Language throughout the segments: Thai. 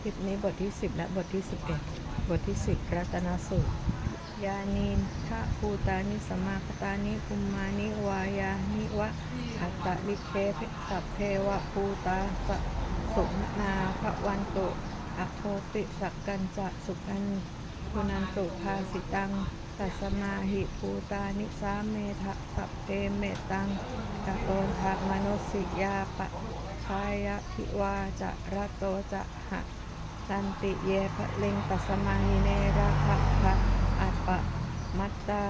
คลิปนี้บทที่ 10 และบทที่ 11 บทที่ 10 รัตนสูตร ยานินทะภูตานิสมาคตานิกุมานิวายานิวะ อัตตะลิเคภสัพเพวะภูตาสะสุนาภวันตุอโทติสักกันจะสุขันคุนันตุภาสิตังตัสมาหิภูตานิสาเมทะสัพเพเมตังกะโตนทะมนุสิยาปะชายะพิวาจะระโตจะหะ สันติเยภะเลงตัสมานิเนระภะภะอัปปะมัตตา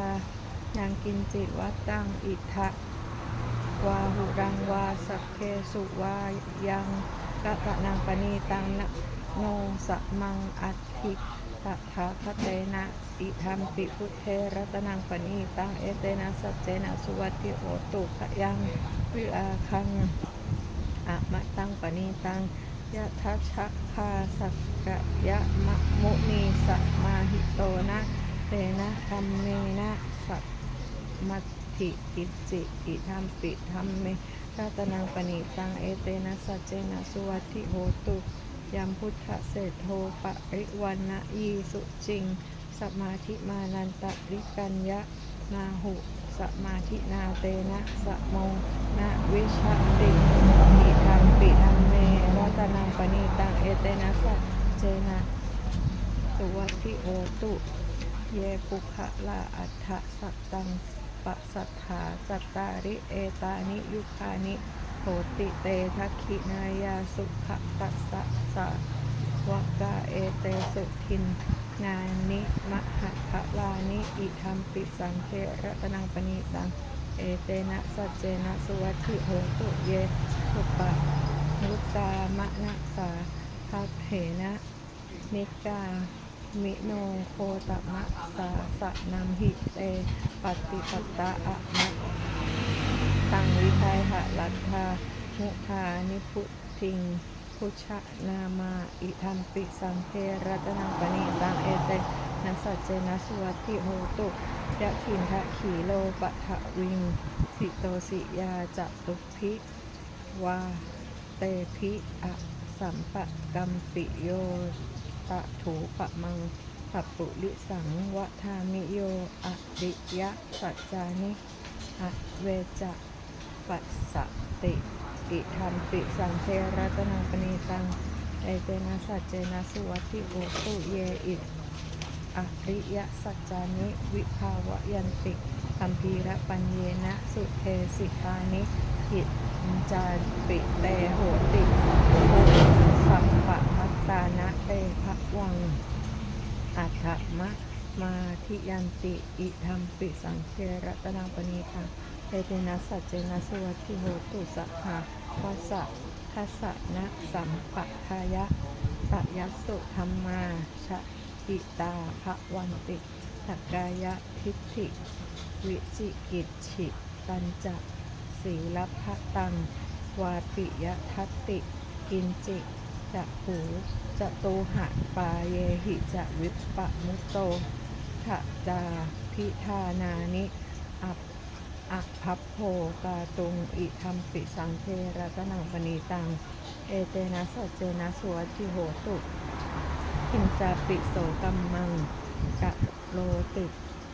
ยังกินจิวัตตังอิทะวาหุรังวาสัพเพสุวายังกะตะนังปณีตังนะโนสะมังอัติตถาคเตนะอิธรรมปิพุทเทรัตนังปณีตังเอเตนะสัจเจนะสุวัติโหตุขยังวิอาคังอะมะตังปณีตัง ยะทัชะคาสักกะยะมะมุนีสัมมาหิโตนะเตนะธรรมเมนะสัตมัตถิกิจจิอิธรรมปิธรรมเมรัตนังปณีตังเอเตนะสัจเจนะสุวัติโหตุยัมพุทธเศรษโทปะริวันนะยีสุจิง สมาธิมานันตริกัญญะนาหุ สมาธินาเตนะสะโมนะวิชาติอิธรรมปิธรรมเมรั ตนังปณีตังเอเตนะสัจเจนะสุวัติโหตุ เยปุคะลาอัฏฐสัตตังปะสัทธาสัตตาริเอตานิยุคานิโหติเตทักขินายาสุขตัสสะสะวกาเอเตสุทินนานนิมหะภลานิอิธรรมปิสังเทรัตนังปณีตังเอเตนะสัจเจนะสุวัติโหตุเยสุปะ มุตามะนะสาทัพเหนะนิกามิโนโคตมะสาสะนัมหิเตปฏิปตตาอะมะตังวิไทหะลัทธามุทานิพุทิงพุชะนามาอิธรรมปิสังเทรัตนังปณีตังเอเตนัสัจเจนะสวัติโหตุยะขินทะขีโลปะทะวิง สิโตสิยาจะตุพิวา เตพิอะสัมปะกัมปิโยตะถูปะมังปัปปุลิสังวะทามิโยอริยะสัจจานิอเวจะปัสสติอิธรรมปิสังเทรัตนังปณีตังเอเตนะสัจเจนะสุวัติโอตุเยอิอริยะสัจจานิวิภาวะยันติ คัมภีระปัญเยนะสุเทสิตานิหิตจาปิเตโหติสัมปะมัตตานะเตภะวัง อัฏฐมะมาทิยันติ อิธรรมปิสังเครัตนังปณีตังเอเตนะสัจเจนะสวัตติโหตุสหาวัสสะทัสสะนะสัมปะทายะตยัสสุธรรมาชะอิตาภวันติสักกายะทิฏฐิ วิจิกิจฉิตันจะสีลพะตัง วาปิยทัตติ กินจิจะหูจะตูหะปาเยหิจะวิปปะมุตโตทะจาพิธานานิอัปอักพับโพกาตุงอิธรรมปิสังเทรัตนังปณีตัง เอเตนะสัจเจนะสวัติโหตุหินจาปิโสกัมมังกะโลติ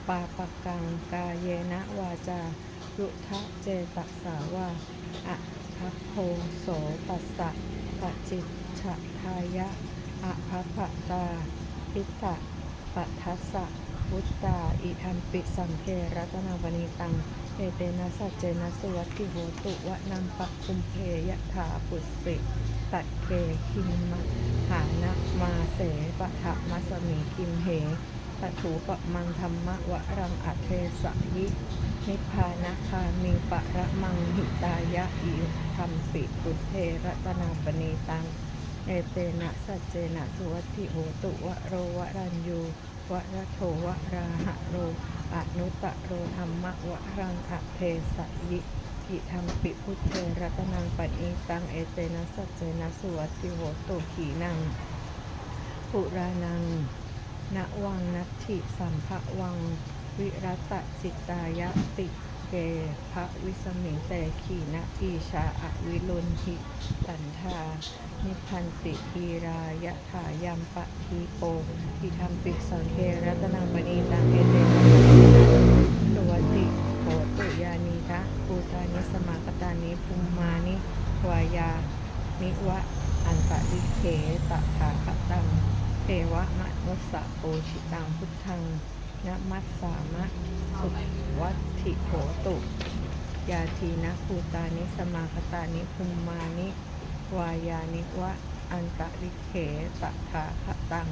ปาปกังกาเยนะวาจารุทะเจตัสาวาอะพัพโพโสตัสสะปะจิตฉะทายะอะภัพพตาพิตะปัทัสสะพุตตาอิธรรมปิสังเครัตนาวณีตังเอเตนะสัจเจนะสวัตติโหตุวะนังปะคุมเพยะถาปุสสิตัดเคคิมมะหานะมาเสปะทะมัสมีคิมเห ตถูปะมังธรรมะวะรังอเทสะยินิพพานะคามีปะระมังหิตายะอิธรรมปิปุเทระตนาปณีตัง เอเตนะสัจเจนะสุวัติโหตุวะโรวะรัญยูวะระโทวะราหะโรอนุตตะโรธรรมะวะรังคะเทสะยิกิธรรมปิพุทเทรัตนังปณีตังเอเตนะสัจเจนะสุวัติโหตุขีนังปุรานัง ณวังนัตถิสัมภวัง วิรัตจิตายติเกภะวิสมิงแต่ขีนะทีชาอวิรุณหิตันทานิพันติทีรายะถายัมปะทีโปทิธรรมปิสังเครัตนังมณีตังเอเตนะตุวติโหตุยานีทะปูตานิสมากตานิภูมานิวายา นิวะอันตะลิเขตะถาคตัง เทวะมะนุสสะโปชิตังพุทธังนะมัสสามะสุวัติโหตุ ยาทีนะภูตานิสมาคตานิภูมานิ วายานิวะ อันตะลิเขตะถาคตัง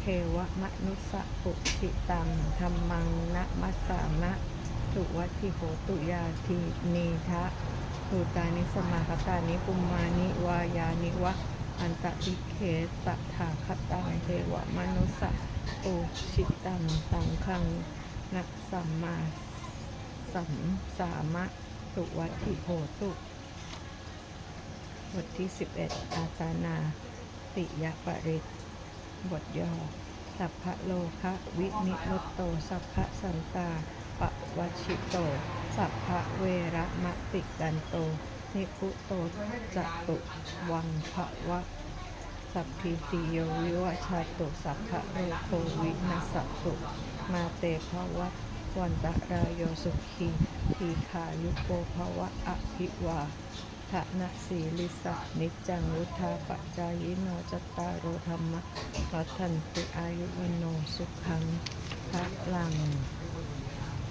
เทวมนุสะปุชิตังธรรมังนะมัสสามะสุวัติโหตุยาทีนีทะภูตานิสมาคตานิปุมมานิ วายานิวะ อันตะลิเขตะถาคตังเทวมนุสสะปุชิตังสังฆัง นักสัมมาสัมสามะสุวัติโหตุบทที่ 11 อาสานา ติยปริตบทย่อสัพพะโลคะวินิมุตโต สัพพะสันตาปะวัชิโต สัพพะเวระมะติกันโต นิพุโตจตุวังภะวะสัพพิติโยวิวชาตุสัพพะโลโควินัสตุมาเตภวัตวันตรายโยสุขีทีขายุโกภวะอภิวาทะนะสีลิสะนิจังวุธาปัจจายโนจตารโอธรรมะวัฒนติอายุวโนสุขังพระลัง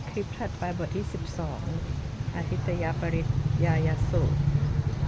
คลิปถัดไปบทที่ 12 อาทิตยปริยายสูตร